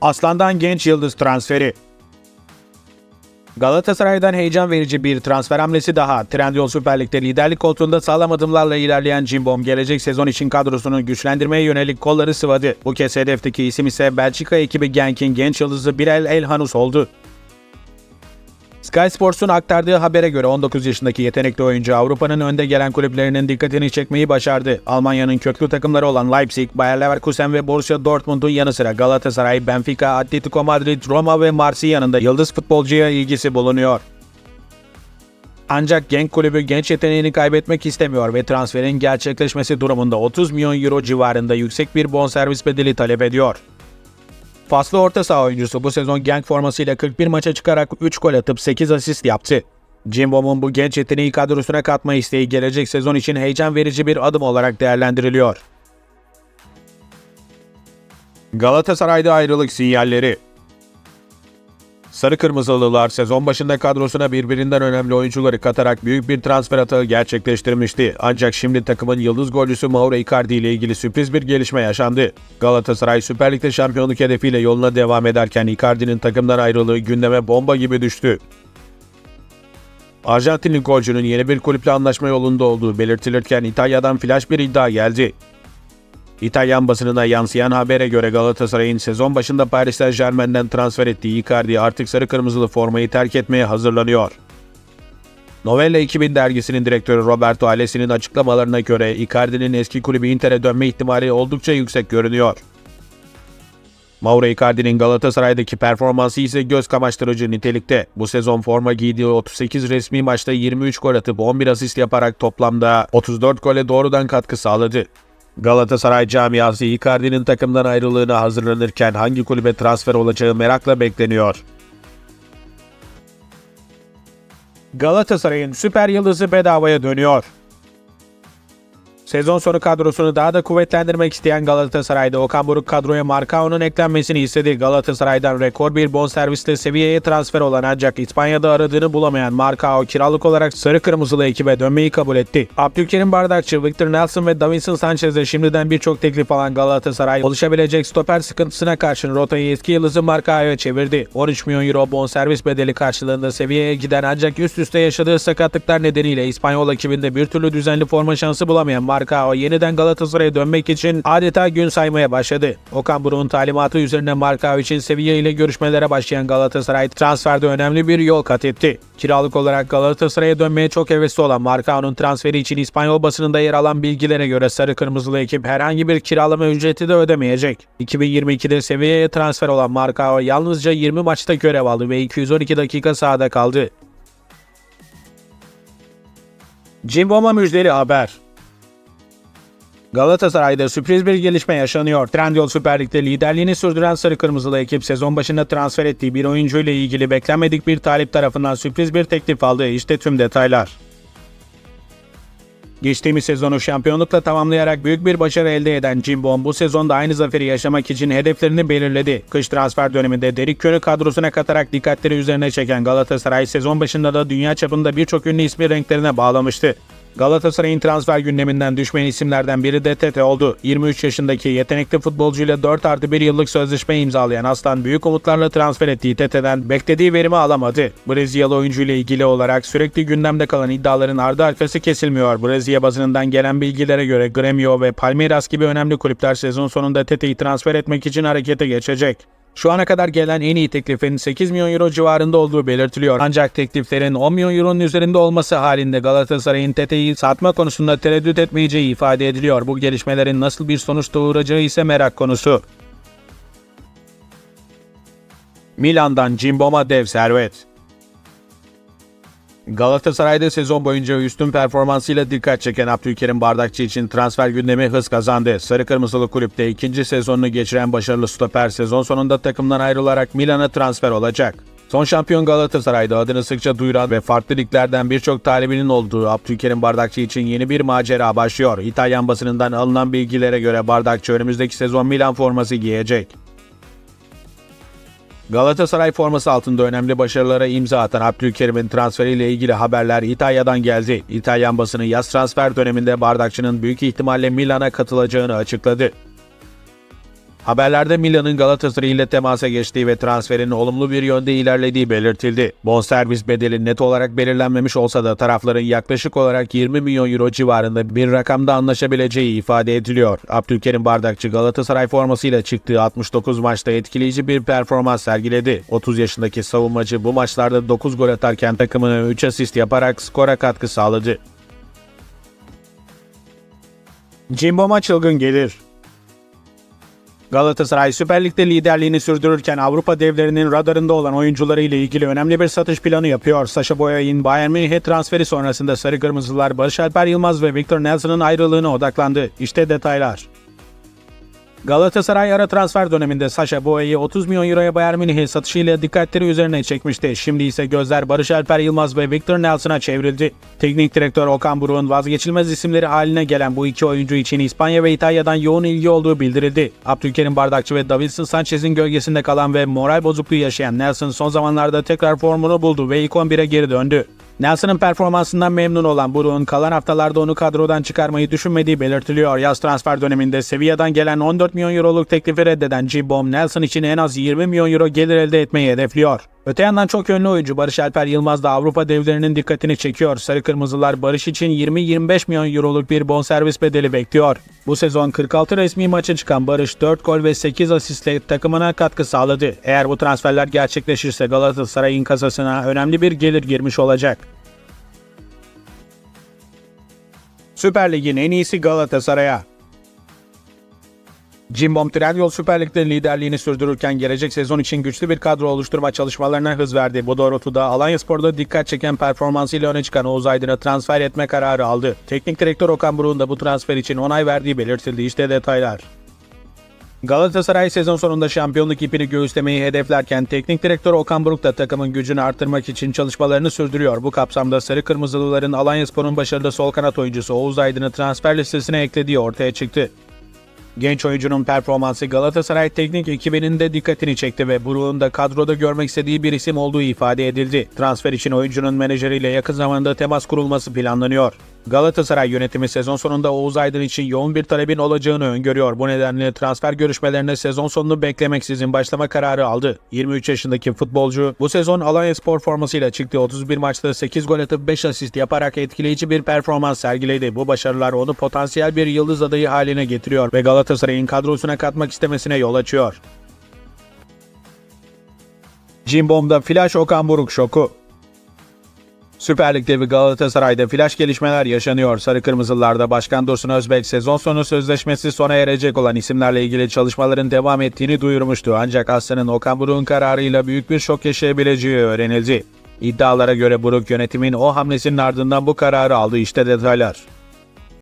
Aslan'dan genç yıldız transferi. Galatasaray'dan heyecan verici bir transfer hamlesi daha. Trendyol Süper Lig'de liderlik koltuğunda sağlam adımlarla ilerleyen Cimbom gelecek sezon için kadrosunu güçlendirmeye yönelik kolları sıvadı. Bu kez hedefteki isim ise Belçika ekibi Genk'in genç yıldızı Birel Elhanus oldu. Sky Sports'un aktardığı habere göre 19 yaşındaki yetenekli oyuncu Avrupa'nın önde gelen kulüplerinin dikkatini çekmeyi başardı. Almanya'nın köklü takımları olan Leipzig, Bayer Leverkusen ve Borussia Dortmund'un yanı sıra Galatasaray, Benfica, Atletico Madrid, Roma ve Marsilya'nın da yıldız futbolcuya ilgisi bulunuyor. Ancak Genk kulübü genç yeteneğini kaybetmek istemiyor ve transferin gerçekleşmesi durumunda 30 milyon euro civarında yüksek bir bonservis bedeli talep ediyor. Faslı orta saha oyuncusu bu sezon Genk formasıyla 41 maça çıkarak 3 gol atıp 8 asist yaptı. Cimbom'un bu genç yeteneği kadrosuna katma isteği gelecek sezon için heyecan verici bir adım olarak değerlendiriliyor. Galatasaray'da ayrılık sinyalleri Sarı Kırmızılılar sezon başında kadrosuna birbirinden önemli oyuncuları katarak büyük bir transfer atağı gerçekleştirmişti. Ancak şimdi takımın yıldız golcüsü Mauro Icardi ile ilgili sürpriz bir gelişme yaşandı. Galatasaray Süper Lig'de şampiyonluk hedefiyle yoluna devam ederken Icardi'nin takımdan ayrılığı gündeme bomba gibi düştü. Arjantinli golcünün yeni bir kulüple anlaşma yolunda olduğu belirtilirken İtalya'dan flash bir iddia geldi. İtalyan basınına yansıyan habere göre Galatasaray'ın sezon başında Paris Saint Germain'den transfer ettiği Icardi artık sarı kırmızılı formayı terk etmeye hazırlanıyor. Novella 2000 dergisinin direktörü Roberto Alessi'nin açıklamalarına göre Icardi'nin eski kulübü Inter'e dönme ihtimali oldukça yüksek görünüyor. Mauro Icardi'nin Galatasaray'daki performansı ise göz kamaştırıcı nitelikte. Bu sezon forma giydiği 38 resmi maçta 23 gol atıp 11 asist yaparak toplamda 34 gole doğrudan katkı sağladı. Galatasaray camiası Icardi'nin takımdan ayrılığına hazırlanırken hangi kulübe transfer olacağı merakla bekleniyor. Galatasaray'ın süper yıldızı bedavaya dönüyor. Sezon sonu kadrosunu daha da kuvvetlendirmek isteyen Galatasaray'da Okan Buruk kadroya Marcao'nun eklenmesini istedi. Galatasaray'dan rekor bir bonservisle seviyeye transfer olan ancak İspanya'da aradığını bulamayan Marcao kiralık olarak sarı kırmızılı ekibe dönmeyi kabul etti. Abdülkerim Bardakçı, Victor Nelson ve Davinson Sanchez'e şimdiden birçok teklif alan Galatasaray oluşabilecek stoper sıkıntısına karşın rotayı eski yıldızı Marcao'ya çevirdi. 13 milyon euro bonservis bedeli karşılığında seviyeye giden ancak üst üste yaşadığı sakatlıklar nedeniyle İspanyol ekibinde bir türlü düzenli forma şansı bulamayan Marcao yeniden Galatasaray'a dönmek için adeta gün saymaya başladı. Okan Buruk'un talimatı üzerine Marcao için Sevilla ile görüşmelere başlayan Galatasaray transferde önemli bir yol kat etti. Kiralık olarak Galatasaray'a dönmeye çok hevesli olan Marcao'nun transferi için İspanyol basınında yer alan bilgilere göre sarı kırmızılı ekip herhangi bir kiralama ücreti de ödemeyecek. 2022'de Sevilla'ya transfer olan Marcao yalnızca 20 maçta görev aldı ve 212 dakika sahada kaldı. Cimbom'a müjdeli haber. Galatasaray'da sürpriz bir gelişme yaşanıyor. Trendyol Süper Lig'de liderliğini sürdüren Sarı Kırmızılı ekip sezon başında transfer ettiği bir oyuncuyla ilgili beklenmedik bir talip tarafından sürpriz bir teklif aldı. İşte tüm detaylar. Geçtiğimiz sezonu şampiyonlukla tamamlayarak büyük bir başarı elde eden Cimbom bu sezonda aynı zaferi yaşamak için hedeflerini belirledi. Kış transfer döneminde Derik Kör'ü kadrosuna katarak dikkatleri üzerine çeken Galatasaray sezon başında da dünya çapında birçok ünlü ismi renklerine bağlamıştı. Galatasaray'ın transfer gündeminden düşmeyen isimlerden biri de Tete oldu. 23 yaşındaki yetenekli futbolcuyla 4 artı 1 yıllık sözleşme imzalayan Aslan büyük umutlarla transfer ettiği Tete'den beklediği verimi alamadı. Brezilyalı oyuncuyla ilgili olarak sürekli gündemde kalan iddiaların ardı arkası kesilmiyor. Brezilya bazınından gelen bilgilere göre Gremio ve Palmeiras gibi önemli kulüpler sezon sonunda Tete'yi transfer etmek için harekete geçecek. Şu ana kadar gelen en iyi teklifin 8 milyon euro civarında olduğu belirtiliyor. Ancak tekliflerin 10 milyon euronun üzerinde olması halinde Galatasaray'ın Tete'yi satma konusunda tereddüt etmeyeceği ifade ediliyor. Bu gelişmelerin nasıl bir sonuç doğuracağı ise merak konusu. Milan'dan Cimbom'a dev servet. Galatasaray'da sezon boyunca üstün performansıyla dikkat çeken Abdülkerim Bardakçı için transfer gündemi hız kazandı. Sarı Kırmızılı kulüpte ikinci sezonunu geçiren başarılı stoper sezon sonunda takımdan ayrılarak Milan'a transfer olacak. Son şampiyon Galatasaray'da adını sıkça duyuran ve farklı liglerden birçok talibinin olduğu Abdülkerim Bardakçı için yeni bir macera başlıyor. İtalyan basınından alınan bilgilere göre Bardakçı önümüzdeki sezon Milan forması giyecek. Galatasaray forması altında önemli başarılara imza atan Abdülkerim'in transferiyle ilgili haberler İtalya'dan geldi. İtalyan basını yaz transfer döneminde Bardakçı'nın büyük ihtimalle Milan'a katılacağını açıkladı. Haberlerde Milan'ın Galatasaray ile temasa geçtiği ve transferin olumlu bir yönde ilerlediği belirtildi. Bonservis bedeli net olarak belirlenmemiş olsa da tarafların yaklaşık olarak 20 milyon euro civarında bir rakamda anlaşabileceği ifade ediliyor. Abdülkerim Bardakçı Galatasaray formasıyla çıktığı 69 maçta etkileyici bir performans sergiledi. 30 yaşındaki savunmacı bu maçlarda 9 gol atarken takımına 3 asist yaparak skora katkı sağladı. Cimbom'a çılgın gelir. Galatasaray Süper Lig'de liderliğini sürdürürken Avrupa devlerinin radarında olan oyuncuları ile ilgili önemli bir satış planı yapıyor. Sacha Boey'in Bayern Münih'e transferi sonrasında Sarı Kırmızılar Barış Alper Yılmaz ve Victor Nelson'ın ayrılığına odaklandı. İşte detaylar. Galatasaray ara transfer döneminde Sacha Boey'i 30 milyon euroya Bayern Münih'e satışıyla dikkatleri üzerine çekmişti. Şimdi ise gözler Barış Alper Yılmaz ve Victor Nelson'a çevrildi. Teknik direktör Okan Buruk'un vazgeçilmez isimleri haline gelen bu iki oyuncu için İspanya ve İtalya'dan yoğun ilgi olduğu bildirildi. Abdülkerim Bardakçı ve Davinson Sanchez'in gölgesinde kalan ve moral bozukluğu yaşayan Nelson son zamanlarda tekrar formunu buldu ve ilk 11'e geri döndü. Nelson'ın performansından memnun olan Buruk'un kalan haftalarda onu kadrodan çıkarmayı düşünmediği belirtiliyor. Yaz transfer döneminde Sevilla'dan gelen 14 milyon euroluk teklifi reddeden Cimbom, Nelson için en az 20 milyon euro gelir elde etmeyi hedefliyor. Öte yandan çok yönlü oyuncu Barış Alper Yılmaz da Avrupa devlerinin dikkatini çekiyor. Sarı Kırmızılar Barış için 20-25 milyon euroluk bir bonservis bedeli bekliyor. Bu sezon 46 resmi maça çıkan Barış 4 gol ve 8 asistle takımına katkı sağladı. Eğer bu transferler gerçekleşirse Galatasaray'ın kasasına önemli bir gelir girmiş olacak. Süper Lig'in en iyisi Galatasaray'a. Cimbom Trendyol Süper Lig'de liderliğini sürdürürken gelecek sezon için güçlü bir kadro oluşturma çalışmalarına hız verdi. Bu doğrultuda Alanyaspor'da dikkat çeken performansıyla öne çıkan Oğuz Aydın'ı transfer etme kararı aldı. Teknik direktör Okan Buruk'un da bu transfer için onay verdiği belirtildi. İşte detaylar. Galatasaray sezon sonunda şampiyonluk ipini göğüslemeyi hedeflerken teknik direktör Okan Buruk da takımın gücünü arttırmak için çalışmalarını sürdürüyor. Bu kapsamda Sarı Kırmızılıların Alanyaspor'un başarılı sol kanat oyuncusu Oğuz Aydın'ı transfer listesine eklediği ortaya çıktı. Genç oyuncunun performansı Galatasaray teknik ekibinin de dikkatini çekti ve Buruk'un da kadroda görmek istediği bir isim olduğu ifade edildi. Transfer için oyuncunun menajeriyle yakın zamanda temas kurulması planlanıyor. Galatasaray yönetimi sezon sonunda Oğuz Aydın için yoğun bir talebin olacağını öngörüyor. Bu nedenle transfer görüşmelerine sezon sonunu beklemeksizin başlama kararı aldı. 23 yaşındaki futbolcu bu sezon Alanyaspor formasıyla çıktığı 31 maçta 8 gol atıp 5 asist yaparak etkileyici bir performans sergiledi. Bu başarılar onu potansiyel bir yıldız adayı haline getiriyor ve Galatasaray'ın kadrosuna katmak istemesine yol açıyor. Cimbom'da flash Okan Buruk şoku. Süper Lig'de ve Galatasaray'da flash gelişmeler yaşanıyor. Sarı Kırmızılarda Başkan Dursun Özbek sezon sonu sözleşmesi sona erecek olan isimlerle ilgili çalışmaların devam ettiğini duyurmuştu. Ancak Aslan'ın Okan Buruk'un kararıyla büyük bir şok yaşayabileceği öğrenildi. İddialara göre Buruk yönetimin o hamlesinin ardından bu kararı aldı. İşte detaylar.